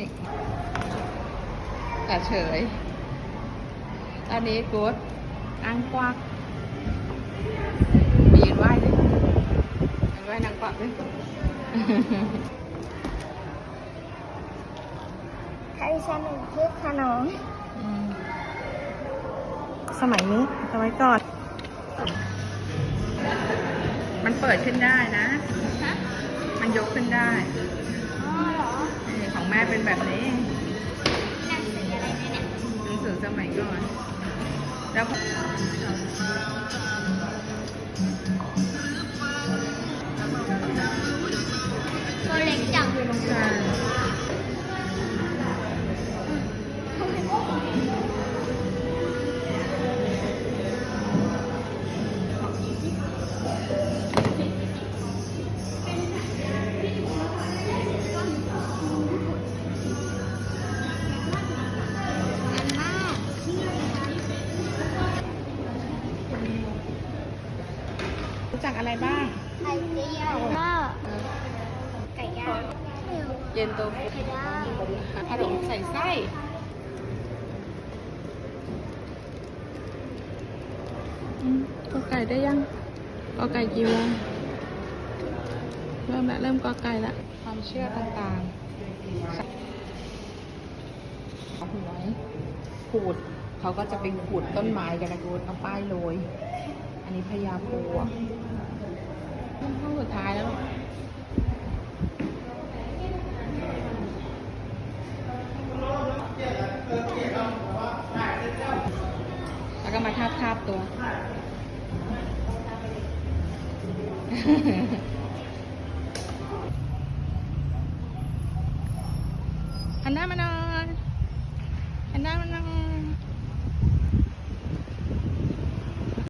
ด็กแต่เฉย อันนี้กูดอังกวักไปยืนไหว้ดิยืนไหว้นางกวักดิใครสนุกคือขนมอืมสมัยนี้สมัยก่อน มันเปิดขึ้นได้นะฮะมันยกขึ้นได้ อ๋อเหรอ มัยก่อน แล้วพอตัวเล็กจังใช่ รู้จักอะไรบ้าง ไข่เจียวก็ไก่ย่างเย็นโตไข่ย่างขนมใส่ไส้กอไก่ได้ยังกอไก่กี่โมงเริ่มละเริ่มกอไก่ละความเชื่อต่างๆหวยขูดเขาก็จะไปขูดต้นไม้กันนะกูเอาป้ายโรย อันนี้พญาปูอะห้องสุดท้ายแล้วลูกแล้วก็มาทาบทาบตัว หันหน้ามาหน่อ